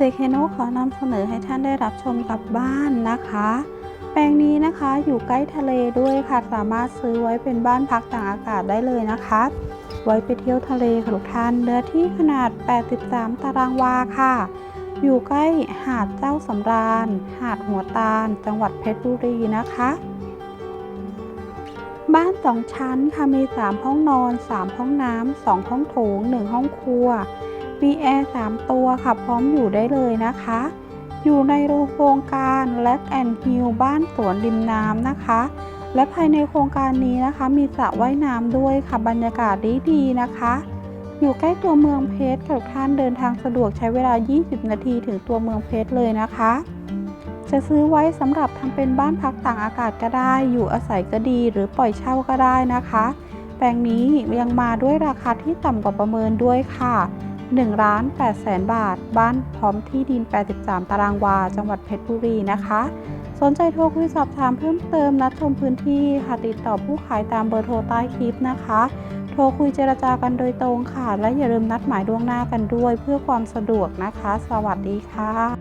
เจเคโนขอนำเสนอให้ท่านได้รับชมกับบ้านนะคะ แปลงนี้นะคะอยู่ใกล้ทะเลด้วยค่ะสามารถซื้อไว้เป็นบ้านพักต่างอากาศได้เลยนะคะ ไว้ไปเที่ยวทะเลค่ะทุกท่านเนื้อที่ขนาด 83 ตารางวาค่ะ อยู่ใกล้หาดเจ้าสำราญ หาดหัวตาล จังหวัดเพชรบุรีนะคะบ้านสองชั้นค่ะมี 3 ห้องนอน 3 ห้องน้ำ 2 ห้องโถง 1 ห้องครัว มีแอร์ 3 ตัวค่ะ พร้อมอยู่ได้เลยนะคะ อยู่ในโครงการแล k แอนฮิลบ้านสวนริมน้ำนะคะ และภายในโครงการนี้นะคะ มีสระว่ายน้ำด้วยค่ะ บรรยากาศดีๆนะคะ อยู่ใกล้ตัวเมืองเพชรค่ะทุกท่านเดินทางสะดวกใช้เวลา 20 นาทีถึงตัวเมืองเพชรเลยนะคะ จะซื้อไว้สำหรับทำเป็นบ้านพักต่างอากาศก็ได้ อยู่อาศัยก็ดี หรือปล่อยเช่าก็ได้นะคะ แปลงนี้ยังมาด้วยราคาที่ต่ำกว่าประเมินด้วยค่ะ 1ล้าน8แสนบาท บ้านพร้อมที่ดิน 83 ตารางวา จังหวัดเพชรบุรีนะคะ สนใจโทรคุยสอบถามเพิ่มเติมนัดชมพื้นที่ค่ะติดต่อผู้ขายตามเบอร์โทรใต้คลิปนะคะ โทรคุยเจรจากันโดยตรงค่ะ และอย่าลืมนัดหมายล่วงหน้ากันด้วยเพื่อความสะดวกนะคะ สวัสดีค่ะ